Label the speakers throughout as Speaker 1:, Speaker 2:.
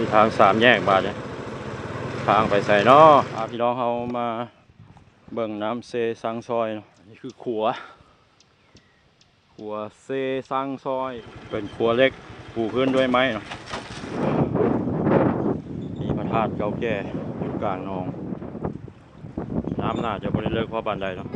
Speaker 1: ที่ทางสามแยกบาทเนี่ยทางไปใส่นาะอาพี่น้องเขามาเบิ่งน้ำเซซังซอยเนาะนี่คือขัว ขัวเซซังซอย เป็นขัวเล็กปูพื้นด้วยไม้เนาะมีพระธาตุเก่าแก่อยู่กลางนอง น้ำน่าจะบริเลิกเพราะบานใดเนาะ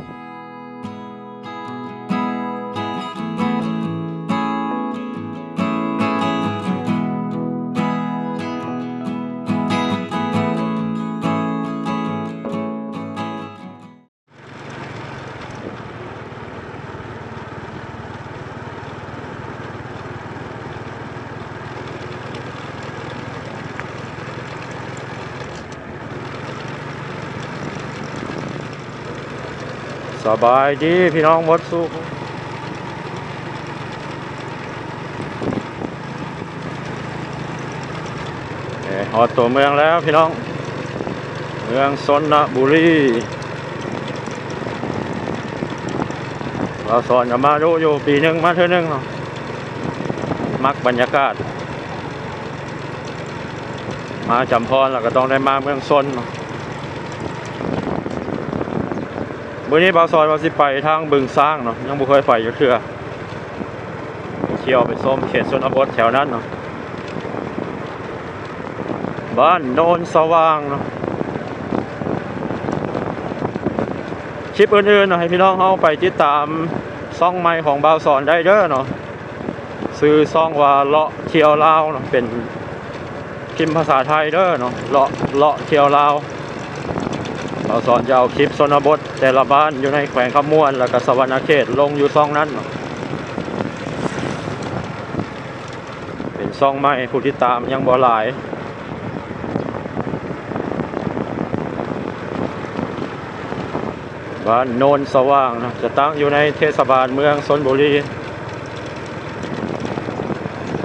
Speaker 1: บายดีพี่น้องมดสุขเอ่อฮอดตัวเมืองแล้วพี่น้อง เมืองสนบุรีเราสอนกันมาดูอยู่ปีหนึ่งมาเท่านึงเนาะมักบรรยากาศ มาจำพรแล้วก็ต้องได้มาเมืองซนเนาะ มื่อนี้บางซอยเราสิไปทางบึงสร้างเนาะยังบ่เคยไปอยู่เทื่อเที่ยวไปส้มเขตชนบทแถวนั้นเนาะบ้านโนนสว่างเนาะคลิปอื่นๆเนาะให้พี่น้องเฮาไปติดตามซ่องใหม่ของบ่าวสอนได้เด้อเนาะซื้อซ่องว่าเลาะเที่ยวลาวเนาะเป็นพิมพ์ภาษาไทยเด้อเนาะเลาะเลาะเที่ยวลาว เราสอนจะเอาคลิปชนบท แต่ละบ้านอยู่ในแขวงขมวน แล้วก็สวรรณเขตลงอยู่ซองนั้น เป็นซองใหม่ผู้ที่ตามยังบ่หลายบ้านโนนสว่างนะจะตั้งอยู่ในเทศบาลเมืองชนบุรี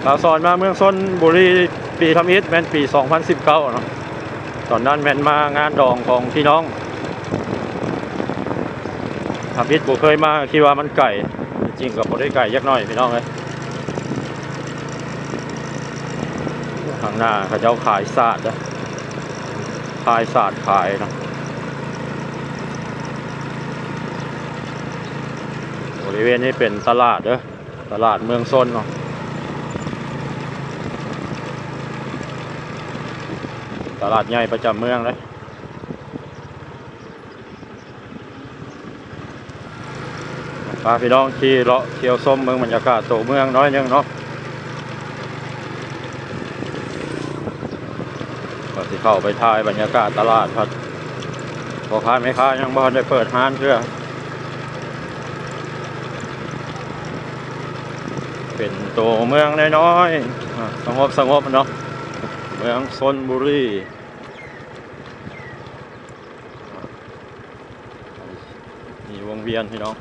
Speaker 1: เราสอนมาเมืองชนบุรีปีทำอิฐแมนปี 2019เนาะ ตอนนั้นแม่นมางานดองของพี่น้องทำพิษบุเคยมาคิดว่ามันไก่ จริงกับบ่ได้ไก่ยักน่อยพี่น้องเลยข้างหน้าเขาเจ้าขายศาสตร์นะขายศาสตร์ขายนะบริเวณนี้เป็นตลาดเด้อตลาดเมืองซนเนาะ ตลาดใหญ่ประจำเมืองเลยพาพี่น้องขี่เลาะเที่ยวส้มเมืองบรรยากาศโตเมืองน้อยนึงเนาะก็สิเข้าไปถ่ายบรรยากาศตลาดพัดพอค้าไม่ค้ายังบ่ทันได้เปิดห้านเพื่อเป็นตัวเมืองน้อยๆสงบสงบเนาะ เมืองชนบุรีมีวงเวียนพี่น้อง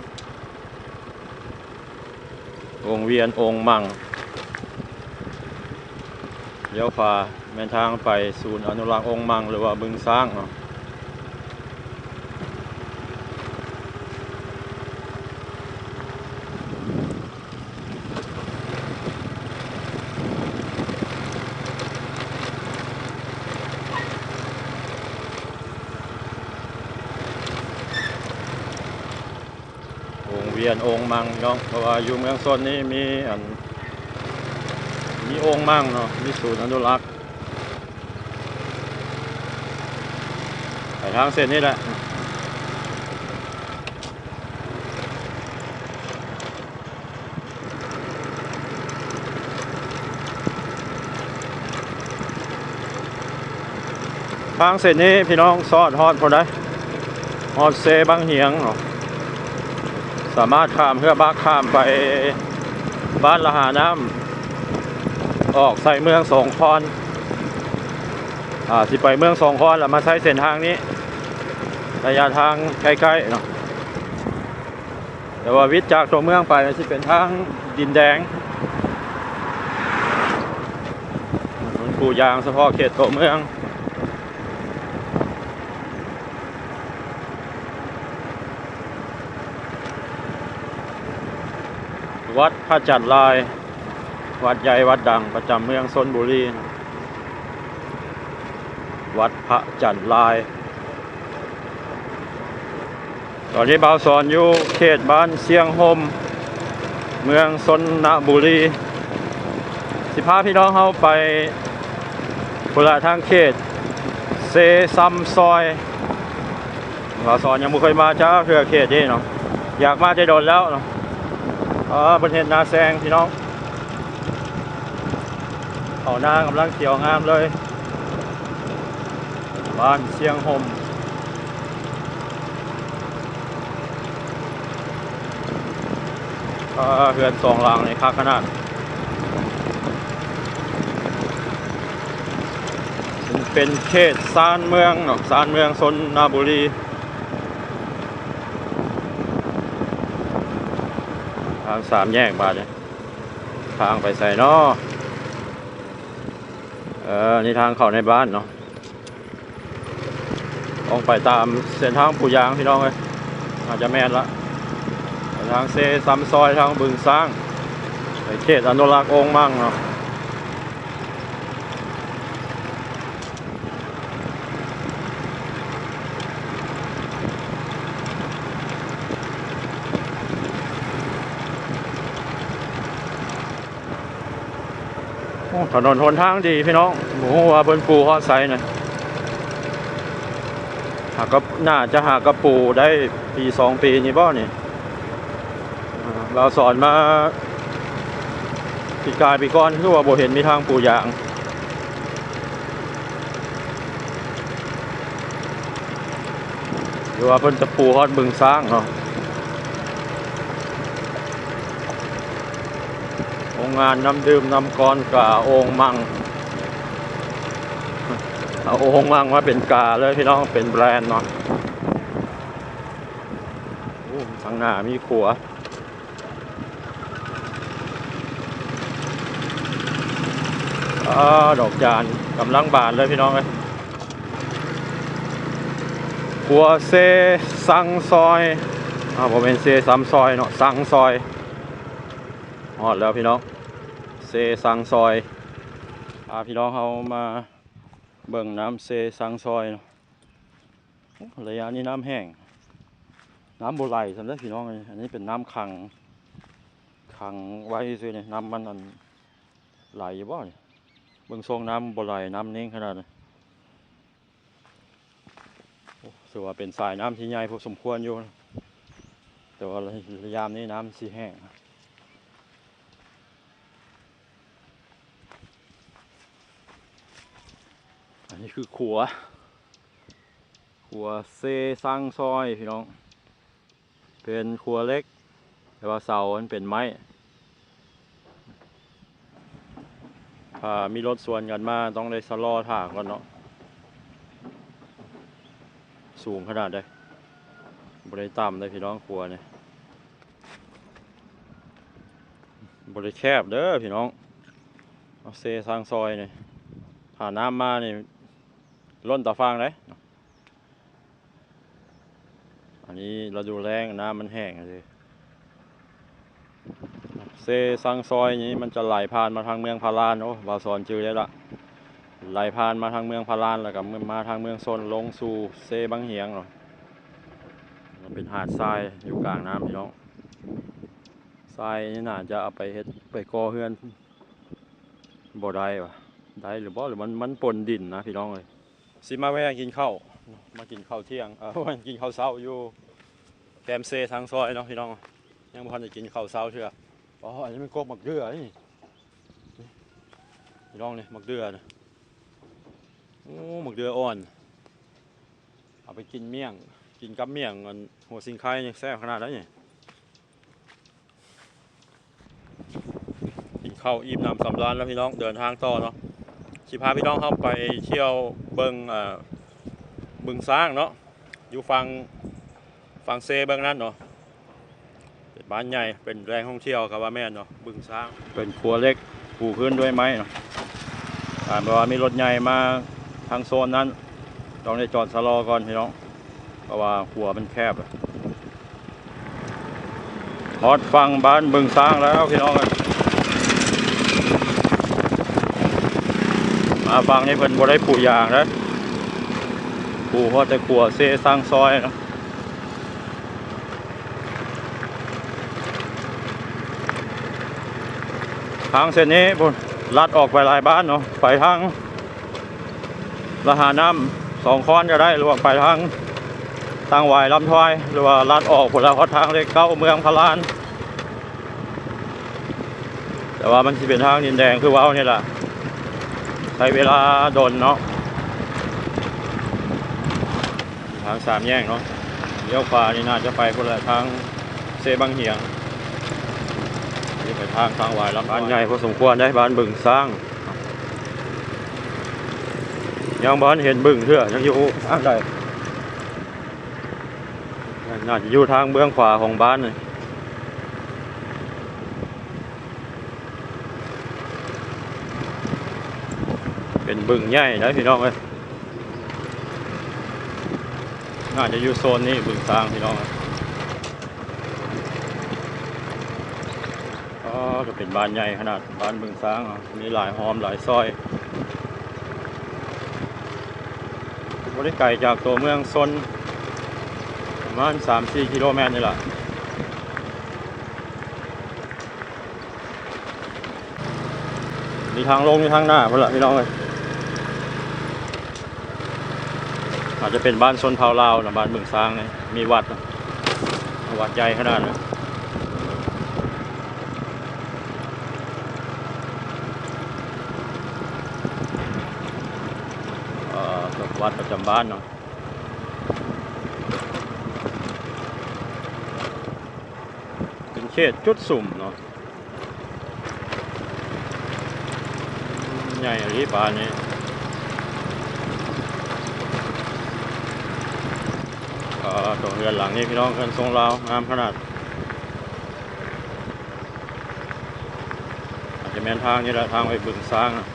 Speaker 1: วงเวียนองค์มังเลี้ยวขวาแม่นทางไปศูนย์อนุรักษ์องค์มังหรือว่าบึงสร้างเนาะ วียนองค์มังพี่น้องเพราะว่าอยู่เมืองชนนี่มีอันมีองค์มังเนาะมีศูนย์อนุรักษ์ไปทางเส้นนี้แหละทางเส้นนี้พี่น้องซอดฮอดพอได้ฮอดเซบางเหียงเนาะ สามารถข้ามเพื่อบ้าข้ามไปบ้านละหาน้ำออกใส่เมืองสองคอนอ่าสิไปเมืองสองคอนแล้วมาใช้เส้นทางนี้ระยะทางใกล้ๆเนาะแต่ว่าวิทย์จากตัวเมืองไปมันสิเป็นทางดินแดงมันปูยางเฉพาะเขตตัวเมือง วัดพระจันทร์ลาย วัดใหญ่วัดดังประจำเมืองชนบุรี วัดพระจันทร์ลาย ตอนนี้บ่าวสอนอยู่เขตบ้านเสียงโฮมเมืองสนนบุรี สิพาพี่น้องเขาไปพุละทางเขต เซซัมซอยบ่าวสอนยังไม่เคยมาจ้าเพื่อเขตนี้เนาะอยากมาจะโดนแล้วเนาะ อ๋อบนเห็นนาแซงพี่น้องเขาหน้ากำลังเขียวงามเลย บ้านเสียงโฮมเอ่อเฮือนสองหลังในคักขนาดเป็นเขตซานเมืองเนาะซานเมืองสนนาบุรีางสามแยกบาทเนี่ยทางไปใส่นอเออนี่ทางเข้าในบ้านเนาะต้องไปตามเส้นทางปูยางพี่น้องเลยอาจจะแม่นละทางเซซัมซอยทางบึงสร้างไปเขตอนุรักษ์องค์มั่งเนาะ ถนนหนทางดีพี่น้องหมูว่าเพิ่นปูฮอดไซน์นะหากก็น่าจะหากกระปูได้ปีสองปีนี่บ่นี่อ่าเราสอนมาปีกายปีก้อนคือว่าโบเห็นมีทางปูยางหรือว่าเพิ่นจะปูฮอดบึงสร้างเนาะ รงงานน้ำดื่มน้ำกรกับโองมังเอาองมังมาเป็นกาเลยพี่น้องเป็นแบรนด์เนาะทางหน้ามีขัวอดอกจานกำลังบานเลยพี่น้องเลยกัวเซซังซอยอ่าผมเป็นเซซัมซอยเนาะซังซอยฮอดแล้วพี่น้อง เซซังซอยพาพี่น้องเขามาเบิ่งน้ำเซซังซอยเนาะระยะนี้น้ำแห้ง น้ำโบไหลสำหรับพี่น้องเลยอันนี้เป็นน้ำขังขังไว้ซื่อเนี่ยน้ำมันอันไหลอยู่บ่เนี่ยเบิ่งทรงน้ำบ่ไหลน้ำนิ่งขนาดนั้ถือว่าเป็นสายน้ำที่ใหญ่พอสมควรอยู่นะแต่ว่าระยามนี้น้ำสีแห้งอั นนี้คือขัว ขัวเซซังซอยพี่น้อง เป็นขัวเล็ก แต่ว่าเสามันเป็นไม้ถ้ามีรถสวนกันมาต้องได้สลอถากก่อนเนาะ สูงขนาดได้บริต่ำเลยพี่น้องครัวเนี่ยบริแคบเด้อพี่น้อง เอาเซทางซอยเนี่ยถ้าน้ำมาเนี่ย ล้นตาฟางเลยอันนี้เราดูแรงน้ำมันแห้งเลยเซซังซอยนี้มันจะไหลผ่านมาทางเมืองพารานโอ้บาสอนชื่อได้ละไหลผ่านมาทางเมืองพารานแล้วก็มาทางเมืองโซนลงสู่เซบางเหียงเนาะมันเป็นหาดทรายอยู่กลางน้ำพี่น้องทรายนี่น่าจะเอาไปเฮ็ดไปก่อเฮือนบ่ได้ปะได้หรือบ่หรือมันมันปนดินนะพี่น้องเลย สิมาแวะกินข้าวมากินข้าวเที่ยงเออมากินข้าวเช้าอยู่แคมเซทางซอยเนาะพี่น้องยังบ่ทันได้กินข้าวเช้าเชื่ออ๋ออันนี้มันกบหมักเดือนี่นี่พี่น้องเนี่หมักเดือนะโอ้หมักเดืออ่อน เอาไปกินเมี่ยง กินกับเมี่ยงอันหัวสิงไข่ยแซ่บขนาดนั้นนี่กินข้าวอิ่มน้ำสำราญแล้วพี่น้องเดินทางต่อเนาะ สิพาพี่น้องเข้าไปเที่ยวเบิงอ่าบึงสร้างเนาะอยู่ฝั่งฝั่งเซเบิงนั้นเนาะเป็นบ้านใหญ่เป็นแหล่งท่องเที่ยวครับว่าแม่เนาะบึงสร้างเป็นครัวเล็กปูพื้นด้วยไม้เนาะถามว่ามีรถใหญ่มาทางโซนนั้นต้องได้จอดสะลอก่อนพี่น้องเพราะว่าหัวมันแคบอะฮอดฟังบ้านบึงสร้างแล้วพี่น้องเอ้ยมาฟังนี่เพิ่นบ่ได้ปลูกยางนะปูเพราะแต่ขัวเซสร้างซอยเนาะทางเส้นนี้พุ่นลัดออกไปหลายบ้านเนาะไปทางละหาน้ำสองค้อนก็ได้หรือว่าไปทางทางวายลำทอยหรือว่าลัดออกผลแล้วทางเลขเก้าเมืองพะลาน แต่ว่ามันจะเป็นทางดินแดงคือว่าวนี่แหละ ใช้เวลาโดนเนาะทางสามแยกเนาะเลี้ยวขวานี่น่าจะไปคนละทางเซบังเหียงนี่ไปทางทางวายลำบ้านใหญ่พอสมควรได้บ้านบึงสร้างยังบ้านเห็นบึงเพื่อยังอยู่อ่างใดน่าจะอยู่ทางเบื้องขวาของบ้านเลย เป็นบึงใหญ่นะพี่น้องเอ้ยน่าจะอยู่โซนนี้บึงสร้างพี่น้องเอ้ยอ๋อจะเป็นบ้านใหญ่ขนาดบ้านบึงสร้างอะมีหลายหอมหลายซอยบริไกลจากตัวเมืองซนประมาณ3-4กิโลเมตรนี่แหละมีทางลงมีทางหน้าเพื่อนละพี่น้องเลย อาจจะเป็นบ้านชนเผ่าลาวนะบ้านบึงซางเนี่ยมีวัดนะวัดใหญ่ขนาดนั้นเอ่อวัดประจำบ้านเนาะเป็นเขตจุดสุ่มเนาะใหญ่อะไรบ้านนี้ เอ่อตัวเรือนหลังนี้พี่น้องเรือนทรงลาวงามขนาดอาจจะแม่นทางนี่แหละทางไปบึงสร้างอะ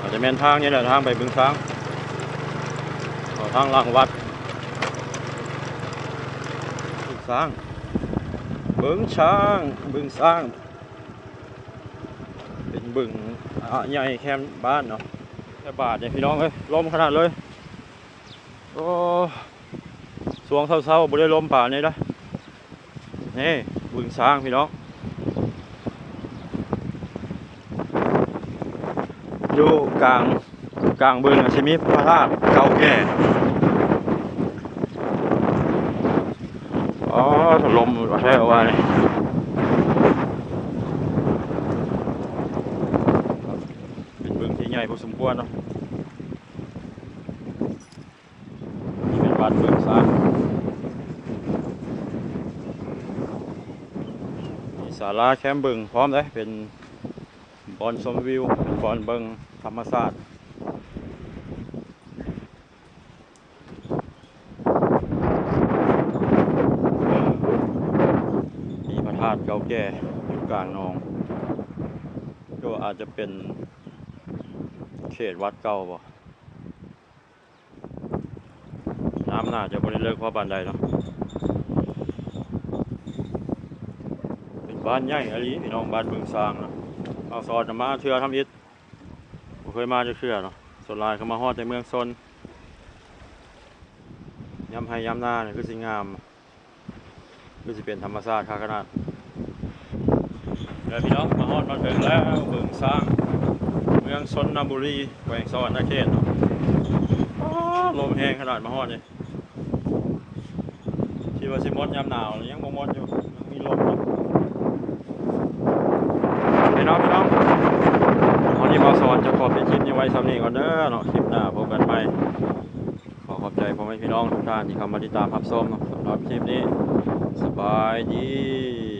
Speaker 1: อาจจะแม่นทางนี่แหละทางไปบึงสร้างทางหลังวัดบึงสร้าง บึงช้างบึงสร้าง เป็นบึงอะใหญ่แคมบ้านเนาะแต่บาทเนี่ยพี่น้องเอ้ยลมขนาดเลยโอ้สวงเศร้าๆบ่ได้ลมป่านนี้นะนี่บึงช้างพี่น้องอยู่กลางกลางบึงอะสิมีพระธาตุเก่าแก่ อ๋อถล่มว่า ใช่ว่านี่เป็นบึงที่ใหญ่พอสมควรเนาะนี่เป็นบ้านบึงซางมีศาลาแคมป์บึงพร้อมเลยเป็นบอนชมวิวเป็นบอนเบิงธรรมศาสตร์มีพระธาตุเก่า แก่อยู่กลางหนอง ก็อาจจะเป็นเขตวัดเก่าบ่น้ำน่าจะบริเลิกเพราะบานใดเนาะเป็นบ้านใหญ่อะลีพี่น้องบ้านบึงซางเนาะเอาซอนมาเทือทำอิฐบ่เคยมาจะเทือเนาะสนลายเขามาฮอดในเมืองซนย้ำให้ย้ำหน้าเนี่ยคือสิงาม คือสิเป็นธรรมชาติค่ะขนาด ดี๋ยวพี่น้องมาฮอดมาถึงแล้วบึงสร้าง เมืองชนบุรีแขวงสวรรณเขตเนาะอ้าวลมแห้งขนาดมาฮอดนี่คิดว่าสิหมดยามหนาวยังบ่หมดอยู่ยังมีลมอยู่พี่น้องพี่น้องวันนี้มาสอนจะขอเป็นคลิปนี้ไว้สำนี้ก่อนเด้อเนาะคลิปหน้าพบกันใหม่ขอขอบใจพ่อแม่พี่น้องทุกท่านที่เข้ามาติดตามรับชมเนาะสำหรับคลิปนี้สบายดี